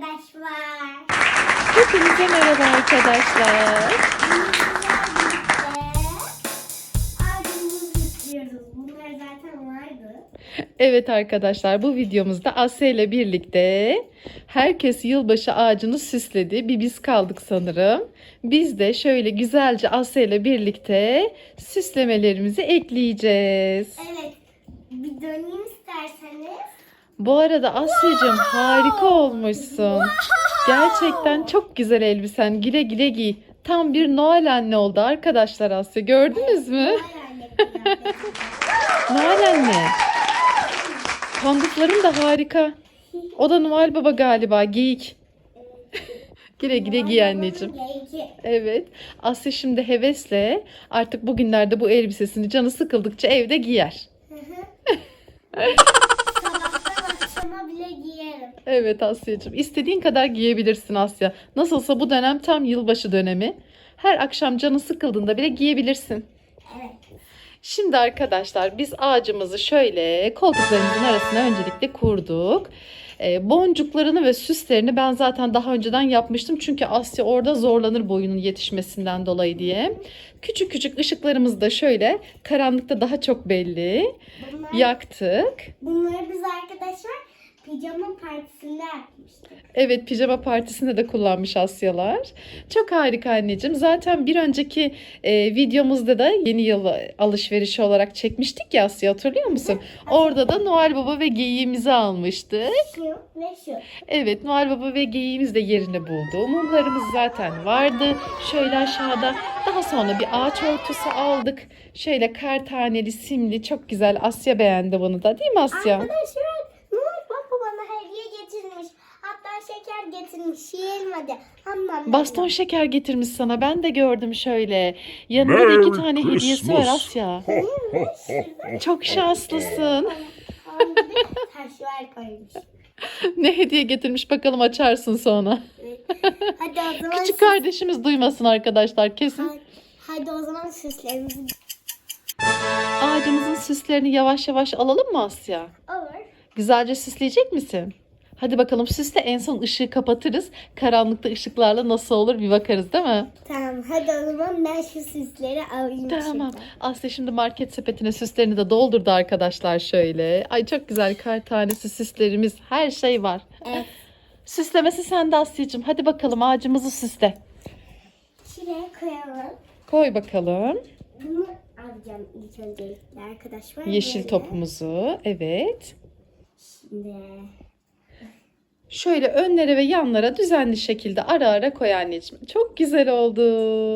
arkadaşlar. Hepinize merhaba arkadaşlar. Evet arkadaşlar bu videomuzda Asya ile birlikte herkes yılbaşı ağacını süsledi. Bir biz kaldık sanırım. Biz de şöyle güzelce Asya ile birlikte süslemelerimizi ekleyeceğiz. Evet. Bir döneyim isterseniz. Bu arada Asya'cığım harika olmuşsun. Gerçekten çok güzel elbisen. Güle güle giy. Tam bir Noel anne oldu arkadaşlar Asya. Gördünüz mü? Noel anne. Pandukların da harika. O da Noel Baba galiba. Geyik. Güle güle giy anneciğim. Evet. Asya şimdi hevesle artık bugünlerde bu elbisesini canı sıkıldıkça evde giyer. Hı hı. Sabahtan akşama bile giyerim. Evet Asya'cığım. İstediğin kadar giyebilirsin Asya. Nasılsa bu dönem tam yılbaşı dönemi. Her akşam canı sıkıldığında bile giyebilirsin. Evet. Şimdi arkadaşlar biz ağacımızı şöyle koltuklarımızın arasına öncelikle kurduk. Ee, boncuklarını ve süslerini ben zaten daha önceden yapmıştım. Çünkü Asya orada zorlanır boyunun yetişmesinden dolayı diye. Küçük küçük ışıklarımızı da şöyle karanlıkta daha çok belli Bunlar, yaktık. bunları biz arkadaşlar pijama partisinde yapmıştık. Evet pijama partisinde de kullanmış Asyalar. Çok harika anneciğim. Zaten bir önceki e, videomuzda da yeni yıl alışverişi olarak çekmiştik ya Asya hatırlıyor musun? Orada da Noel Baba ve geyiğimizi almıştık. Şu ve şu. Evet Noel Baba ve geyiğimiz de yerini buldu. Mumlarımız zaten vardı. Şöyle aşağıda daha sonra bir ağaç örtüsü aldık. Şöyle kar taneli simli çok güzel. Asya beğendi bunu da değil mi Asya? Arkadaşlar Noel Baba bana hediye getirmiş. Hatta getirmiş. Yiyelim hadi. Amma Baston şeker getirmiş sana. Ben de gördüm şöyle. Yanında da iki tane hediyesi var Christmas. Asya. Çok şanslısın. Bir koymuş. Ne hediye getirmiş bakalım açarsın sonra. Hadi o zaman Küçük kardeşimiz duymasın arkadaşlar kesin. Hadi, hadi o zaman süslerimizi Ağacımızın süslerini yavaş yavaş alalım mı Asya? olur. Güzelce süsleyecek misin? Hadi bakalım süsle en son ışığı kapatırız. Karanlıkta ışıklarla nasıl olur bir bakarız değil mi? Tamam hadi o zaman ben şu süsleri alayım. Tamam. şuradan. Asya şimdi market sepetine süslerini de doldurdu arkadaşlar şöyle. Ay çok güzel kar tanesi süslerimiz her şey var. Evet. Süslemesi sende Asya'cığım. Hadi bakalım ağacımızı süsle. Şuraya koyalım. Koy bakalım. Bunu alacağım ilk öncelikle arkadaşlar. Yeşil Böyle. topumuzu. Evet. Şimdi Şöyle önlere ve yanlara düzenli şekilde ara ara koy anneciğim. Çok güzel oldu.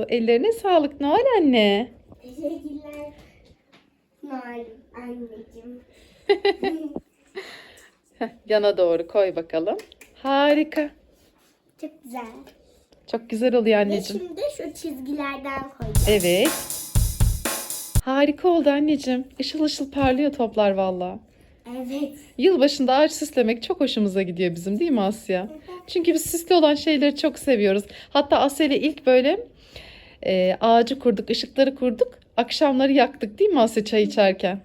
Ellerine sağlık Noel anne. teşekkürler. Noel anneciğim. Yana doğru koy bakalım. Harika. Çok güzel. Çok güzel oluyor Ve anneciğim. şimdi şu çizgilerden koyacağım. Evet. Harika oldu anneciğim. Işıl ışıl parlıyor toplar valla. Evet. Yılbaşında ağaç süslemek çok hoşumuza gidiyor bizim değil mi Asya? Çünkü biz süslü olan şeyleri çok seviyoruz. Hatta Asya ile ilk böyle e, ağacı kurduk, ışıkları kurduk. Akşamları yaktık değil mi Asya çay içerken?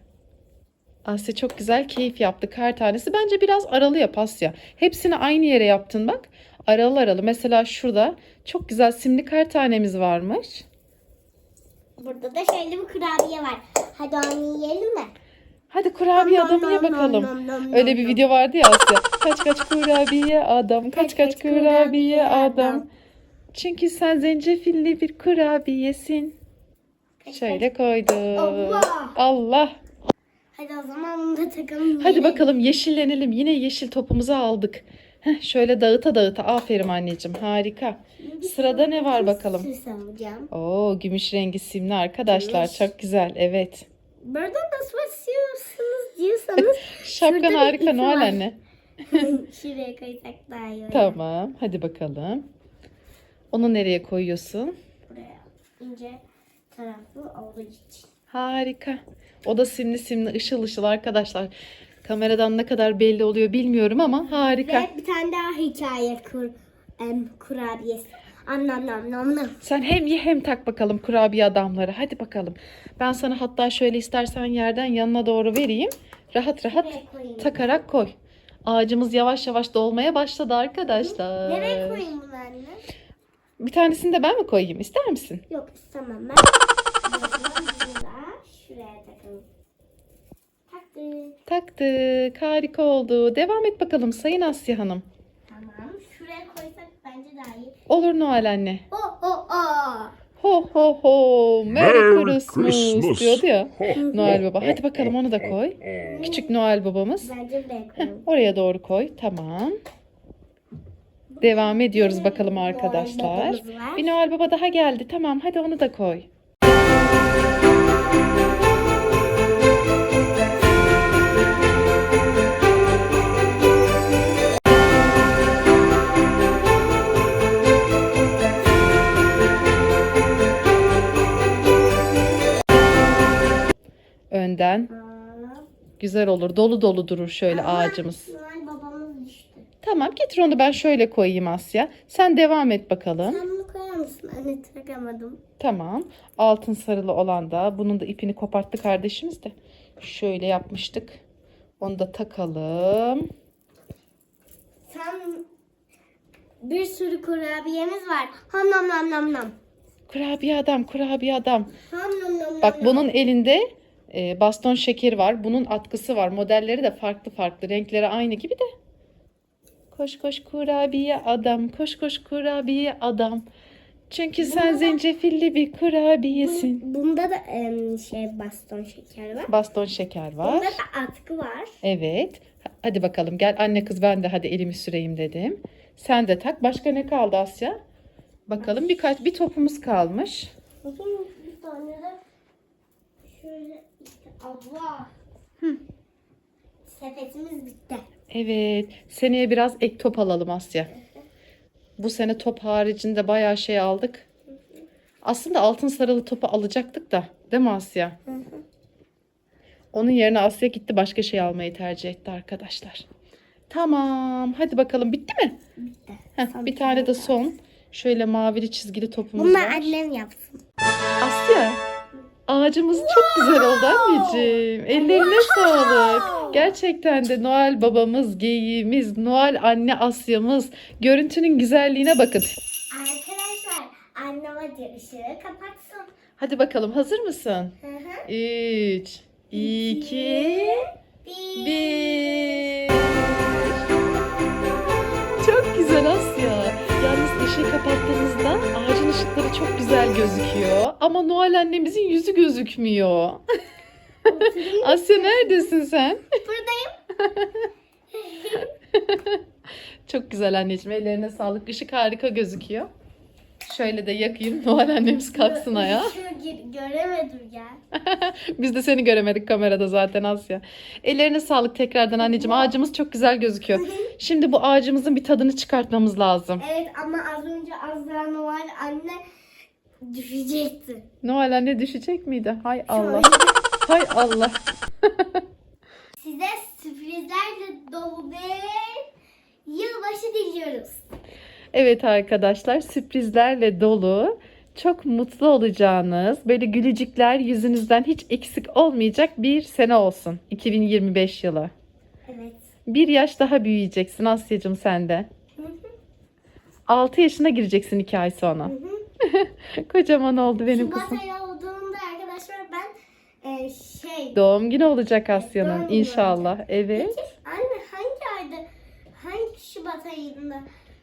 Asya çok güzel keyif yaptı kar tanesi. Bence biraz aralı yap Asya. Hepsini aynı yere yaptın bak. Aralı aralı. Mesela şurada çok güzel simli kar tanemiz varmış. Burada da şöyle bir kurabiye var. Hadi onu yiyelim mi? Hadi kurabiye Nom, adamı ye bakalım. Öyle bir video vardı ya Asya. Kaç kaç kurabiye adam, kaç kaç kurabiye adam. Çünkü sen zencefilli bir kurabiyesin. Şöyle koydum. Allah. Allah. Hadi o zaman bunu da takalım. Hadi bakalım yeşillenelim. Yine yeşil topumuzu aldık. Heh, şöyle dağıta dağıta. Aferin anneciğim. Harika. Sırada ne var bakalım? Oo, gümüş rengi simli arkadaşlar. Çok güzel. Evet. Burada nasıl basıyorsunuz diyorsanız Şapkan Şurada bir harika ipi Noel var. anne. şuraya koysak daha iyi olur. Tamam. Hadi bakalım. Onu nereye koyuyorsun? Buraya ince taraflı olduğu için. Harika. O da simli simli ışıl ışıl arkadaşlar. Kameradan ne kadar belli oluyor bilmiyorum ama harika. Ve bir tane daha hikaye kur, em, kurabiyesi. Anlam nam nam nam. Sen hem ye hem tak bakalım kurabiye adamları. Hadi bakalım. Ben sana hatta şöyle istersen yerden yanına doğru vereyim. Rahat rahat koyayım. takarak koy. Ağacımız yavaş yavaş dolmaya başladı arkadaşlar. Nereye koyayım bunu anne? Bir tanesini de ben mi koyayım? İster misin? Yok istemem ben. Şuraya takalım. Taktık. Taktık. Harika oldu. Devam et bakalım Sayın Asya Hanım. Bence daha iyi. Olur Noel anne. Oh oh oh. Ho ho ho. Merry, Merry Christmas, Christmas. diyordu ya. Ho, ho, Noel Baba. ho, Hadi bakalım onu da koy. ho. Küçük Noel babamız. Bence buraya koyalım. Oraya doğru koy. Tamam. Devam ediyoruz bakalım arkadaşlar. Bir Noel Baba daha geldi. Tamam hadi onu da koy. Güzel olur. Dolu dolu durur şöyle ağacımız. Noel babamız düştü. Tamam getir onu ben şöyle koyayım Asya. Sen devam et bakalım. Sen bunu koyar mısın? Anne takamadım. Tamam. Altın sarılı olan da bunun da ipini koparttı kardeşimiz de. Şöyle yapmıştık. Onu da takalım. Sen bir sürü kurabiyemiz var. Ham nam nam nam nam. Kurabiye adam, kurabiye adam. Ham nam nam nam. Bak nam. bunun elinde e, baston şekeri var. Bunun atkısı var. Modelleri de farklı farklı. Renkleri aynı gibi de. Koş koş kurabiye adam. Koş koş kurabiye adam. Çünkü sen zencefilli bir kurabiyesin. Bunda da em, şey baston şeker var. Baston şeker var. Bunda da atkı var. Evet. Hadi bakalım gel anne kız ben de hadi elimi süreyim dedim. Sen de tak. Başka ne kaldı Asya? Bakalım birkaç bir topumuz kalmış. Bir tane de şöyle işte Allah. Sepetimiz bitti. Evet. Seneye biraz ek top alalım Asya. Bu sene top haricinde bayağı şey aldık. Aslında altın sarılı topu alacaktık da. Değil mi Asya? Onun yerine Asya gitti başka şey almayı tercih etti arkadaşlar. Tamam. Hadi bakalım bitti mi? Bitti. Heh, bir tane de son. Şöyle mavili çizgili topumuz Bunlar var. annem yapsın. Asya. Ağacımız çok güzel oldu anneciğim. Ellerine sağlık. Gerçekten de Noel babamız, geyiğimiz, Noel anne Asya'mız. Görüntünün güzelliğine bakın. Arkadaşlar annem hadi ışığı kapatsın. Hadi bakalım hazır mısın? Hı hı. 3, 2, Bir. 1. Çok güzel Asya. Yalnız ışığı kapattığımızda ağacın ışıkları çok güzel gözüküyor. Ama Noel annemizin yüzü gözükmüyor. Asya neredesin sen? Buradayım. Çok güzel anneciğim. Ellerine sağlık. Işık harika gözüküyor. Şöyle de yakayım. Noel annemiz kalksın ayağa. Göremedim ya. Biz de seni göremedik kamerada zaten Asya. Ellerine sağlık tekrardan anneciğim. Ağacımız çok güzel gözüküyor. Şimdi bu ağacımızın bir tadını çıkartmamız lazım. Evet ama az önce Azra Noel anne düşecekti. Noel anne düşecek miydi? Hay Allah. Hay Allah. Size sürprizlerle dolu bir yılbaşı diliyoruz. Evet arkadaşlar sürprizlerle dolu. Çok mutlu olacağınız, böyle gülücükler yüzünüzden hiç eksik olmayacak bir sene olsun. 2025 yılı. Evet. Bir yaş daha büyüyeceksin Asya'cığım sen de. 6 yaşına gireceksin 2 ay sonra. Kocaman oldu benim Şubat kızım. ayı olduğunda arkadaşlar ben e, şey Doğum günü olacak Asya'nın inşallah. Evet. Peki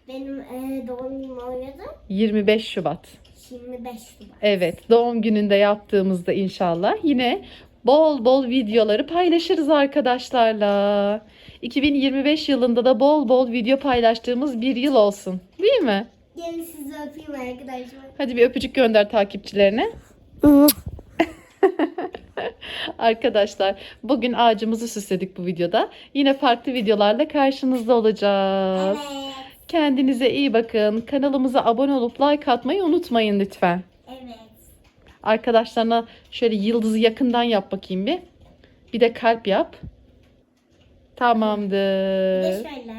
benim e, doğum günüm oluyordu? 25 Şubat. 25 Şubat. Evet, doğum gününde yaptığımızda inşallah yine bol bol videoları paylaşırız arkadaşlarla. 2025 yılında da bol bol video paylaştığımız bir yıl olsun. Değil mi? Gelin sizi öpeyim arkadaşlar. Hadi bir öpücük gönder takipçilerine. Arkadaşlar bugün ağacımızı süsledik bu videoda. Yine farklı videolarla karşınızda olacağız. Evet. Kendinize iyi bakın. Kanalımıza abone olup like atmayı unutmayın lütfen. Evet. Arkadaşlarına şöyle yıldızı yakından yap bakayım bir. Bir de kalp yap. Bir Tamamdır. de şöyle.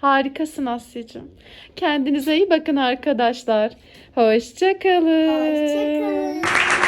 Harikasın Asya'cığım. Kendinize iyi bakın arkadaşlar. Hoşçakalın. Hoşçakalın.